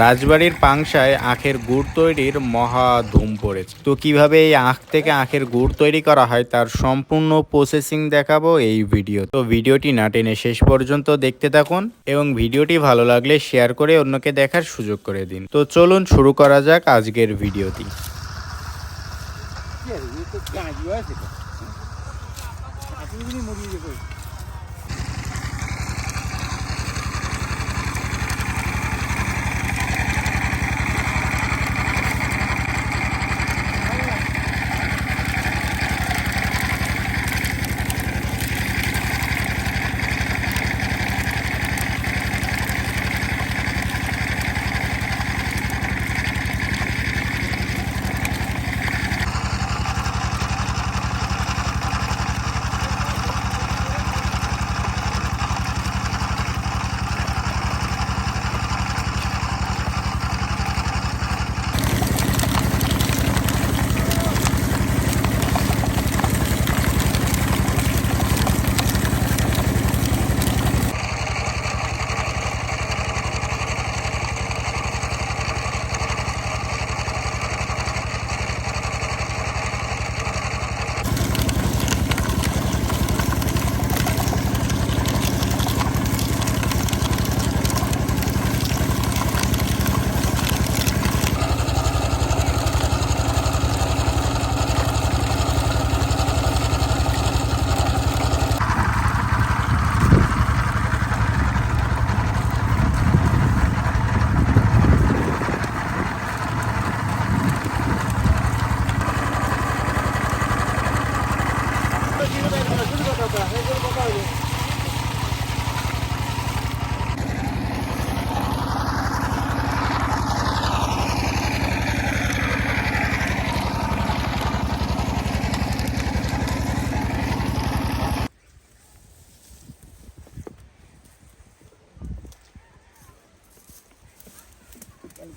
রাজবাড়ির পাংশায় আখের গুড় তৈরির মহা ধুম পড়েছে। তো কীভাবে এই আখ থেকে আখের গুড় তৈরি করা হয় তার সম্পূর্ণ প্রসেসিং দেখাবো এই ভিডিও তো ভিডিওটি না টেনে শেষ পর্যন্ত দেখতে থাকুন এবং ভিডিওটি ভালো লাগলে শেয়ার করে অন্যকে দেখার সুযোগ করে দিন। তো চলুন শুরু করা যাক আজকের ভিডিওটি।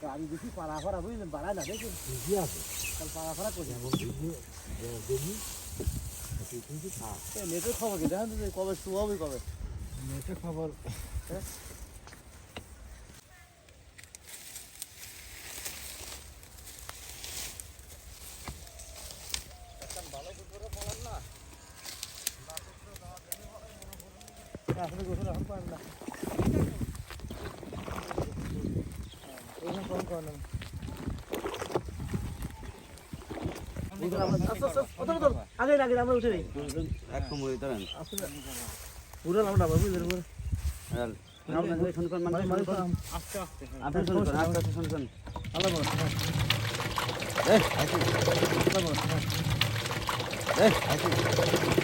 গাড়ি বেশি পাড়া ফাড়া বুঝলেন বাড়ায় না দেখুন ভিজি আছে কাল পাড়া ফাড়া করে যাবো দেখি নেটের খবর কি দেখেন কবে শুরু হবে কবে নেটের খবর আসলে গোসল এখন পারেন না কম করেন আগে আগে আমরা উঠে নেই একদম ওই ধরেন উড়াল আমরা বুঝলেন শুনবেন মানে মানে আস্তে আস্তে